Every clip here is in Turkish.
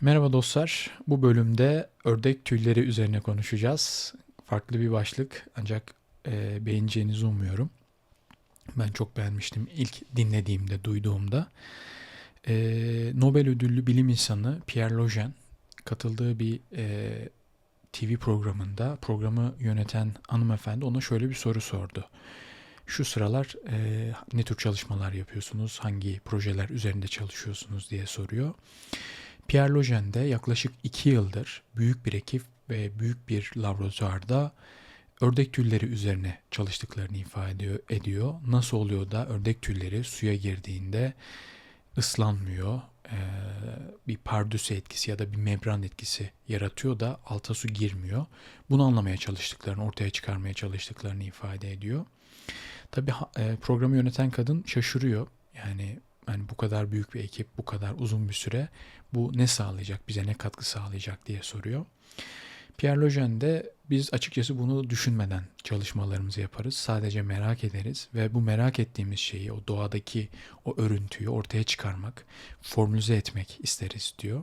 Merhaba dostlar. Bu bölümde ördek tüyleri üzerine konuşacağız. Farklı bir başlık ancak e, beğeneceğinizi umuyorum. Ben çok beğenmiştim ilk dinlediğimde, duyduğumda. E, Nobel ödüllü bilim insanı Pierre Logen katıldığı bir e, TV programında programı yöneten hanımefendi ona şöyle bir soru sordu. Şu sıralar e, ne tür çalışmalar yapıyorsunuz, hangi projeler üzerinde çalışıyorsunuz diye soruyor. Pierre Logen de yaklaşık 2 yıldır büyük bir ekip ve büyük bir laboratuvarda ördek tülleri üzerine çalıştıklarını ifade ediyor. Nasıl oluyor da ördek tülleri suya girdiğinde ıslanmıyor, bir pardüse etkisi ya da bir membran etkisi yaratıyor da alta su girmiyor. Bunu anlamaya çalıştıklarını, ortaya çıkarmaya çalıştıklarını ifade ediyor. Tabii e, programı yöneten kadın şaşırıyor. Yani yani bu kadar büyük bir ekip, bu kadar uzun bir süre bu ne sağlayacak, bize ne katkı sağlayacak diye soruyor. Pierre Logen de biz açıkçası bunu düşünmeden çalışmalarımızı yaparız. Sadece merak ederiz ve bu merak ettiğimiz şeyi, o doğadaki o örüntüyü ortaya çıkarmak, formülize etmek isteriz diyor.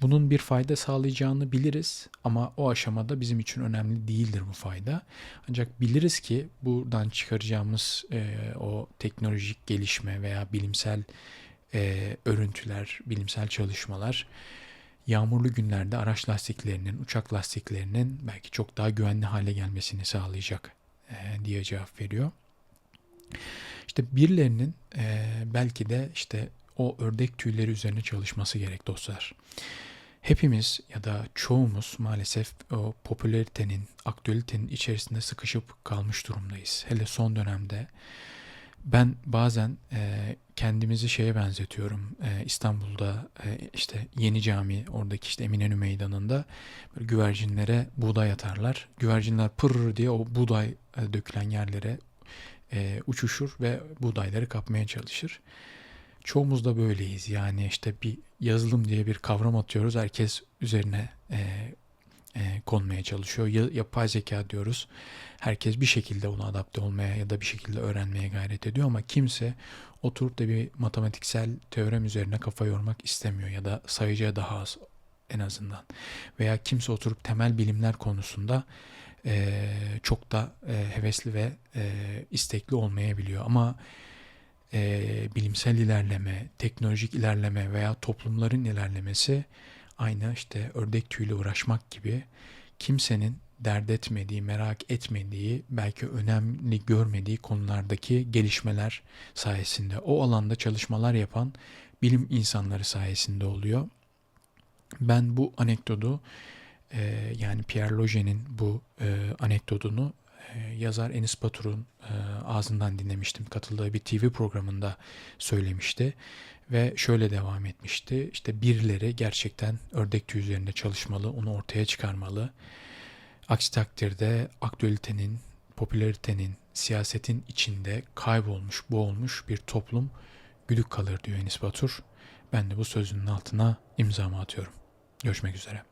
Bunun bir fayda sağlayacağını biliriz ama o aşamada bizim için önemli değildir bu fayda. Ancak biliriz ki buradan çıkaracağımız e, o teknolojik gelişme veya bilimsel e, örüntüler, bilimsel çalışmalar yağmurlu günlerde araç lastiklerinin, uçak lastiklerinin belki çok daha güvenli hale gelmesini sağlayacak e, diye cevap veriyor. İşte birilerinin e, belki de işte o ördek tüyleri üzerine çalışması gerek dostlar. Hepimiz ya da çoğumuz maalesef o popülaritenin, aktüelitenin içerisinde sıkışıp kalmış durumdayız. Hele son dönemde ben bazen e, kendimizi şeye benzetiyorum. E, İstanbul'da e, işte yeni cami oradaki işte Eminönü Meydanı'nda böyle güvercinlere buğday atarlar. Güvercinler pırr diye o buğday e, dökülen yerlere e, uçuşur ve buğdayları kapmaya çalışır. Çoğumuz da böyleyiz. Yani işte bir yazılım diye bir kavram atıyoruz. Herkes üzerine e, e, konmaya çalışıyor. Ya, yapay zeka diyoruz. Herkes bir şekilde ona adapte olmaya ya da bir şekilde öğrenmeye gayret ediyor ama kimse oturup da bir matematiksel teorem üzerine kafa yormak istemiyor ya da sayıcıya daha az en azından. Veya kimse oturup temel bilimler konusunda e, çok da e, hevesli ve e, istekli olmayabiliyor. Ama e, bilimsel ilerleme, teknolojik ilerleme veya toplumların ilerlemesi aynı işte ördek tüyüyle uğraşmak gibi kimsenin dert etmediği, merak etmediği, belki önemli görmediği konulardaki gelişmeler sayesinde, o alanda çalışmalar yapan bilim insanları sayesinde oluyor. Ben bu anekdotu e, yani Pierre Loget'in bu anekdotunu e, yazar Enis Batur'un e, ağzından dinlemiştim. Katıldığı bir TV programında söylemişti ve şöyle devam etmişti. İşte birileri gerçekten ördek tüyü üzerinde çalışmalı, onu ortaya çıkarmalı. Aksi takdirde aktüelitenin, popülaritenin, siyasetin içinde kaybolmuş, boğulmuş bir toplum güdük kalır diyor Enis Batur. Ben de bu sözünün altına imzamı atıyorum. Görüşmek üzere.